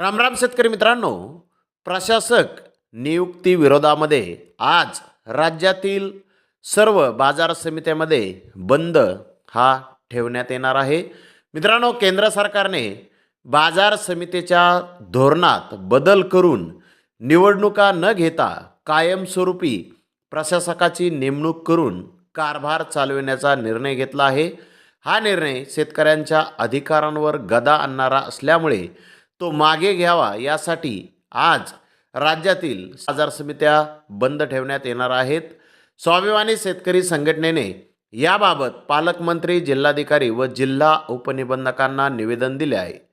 रामराम शेतकरी मित्रांनो प्रशासक नियुक्ती विरोधामध्ये आज राज्यातील सर्व बाजार समित्यामध्ये बंद हा ठेवण्यात येणार आहे. मित्रांनो केंद्र सरकारने बाजार समितीच्या धोरणात बदल करून निवडणुका न घेता कायमस्वरूपी प्रशासकाची नेमणूक करून कारभार चालविण्याचा निर्णय घेतला आहे. हा निर्णय शेतकऱ्यांच्या अधिकारांवर गदा आणणारा असल्यामुळे तो मागे घ्यावा यासाठी आज राज्यातील बाजार समित्या बंद ठेवण्यात येणार आहेत. स्वाभिमानी शेतकरी संघटनेने याबाबत पालकमंत्री जिल्हाधिकारी व जिल्हा उपनिबंधकांना निवेदन दिले आहे.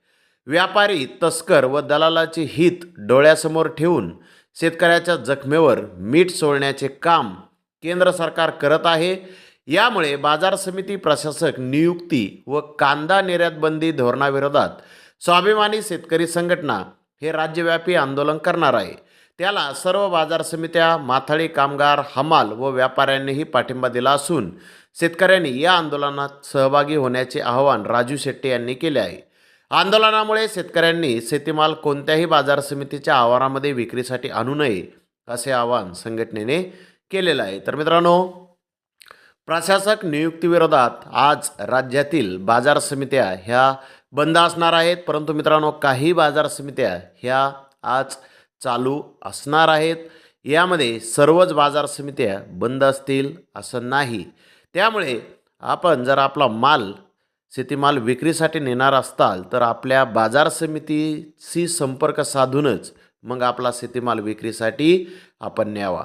व्यापारी तस्कर व दलालाचे हित डोळ्यासमोर ठेवून शेतकऱ्याच्या जखमेवर मीठ सोडण्याचे काम केंद्र सरकार करत आहे. यामुळे बाजार समिती प्रशासक नियुक्ती व कांदा निर्यातबंदी धोरणाविरोधात स्वाभिमानी शेतकरी संघटना हे राज्यव्यापी आंदोलन करणार आहे. त्याला सर्व बाजार समित्या माथाळी कामगार हमाल व व्यापाऱ्यांनीही पाठिंबा दिला असून शेतकऱ्यांनी या आंदोलनात सहभागी होण्याचे आवाहन राजू शेट्टी यांनी केले आहे. आंदोलनामुळे शेतकऱ्यांनी शेतीमाल कोणत्याही बाजार समितीच्या आवारामध्ये विक्रीसाठी आणू नये असे आवाहन संघटनेने केलेलं आहे. तर मित्रांनो प्रशासक नियुक्तीविरोधात आज राज्यातील बाजार समित्या ह्या बंद असणार आहेत. परंतु मित्रांनो काही बाजार समित्या ह्या आज चालू असणार आहेत. यामध्ये सर्वच बाजार समित्या बंद असतील असं नाही. त्यामुळे आपण जर आपला माल शेतीमाल विक्रीसाठी नेणार असताल तर आपल्या बाजार समितीशी संपर्क साधूनच मग आपला शेतीमाल विक्रीसाठी आपण न्यावा.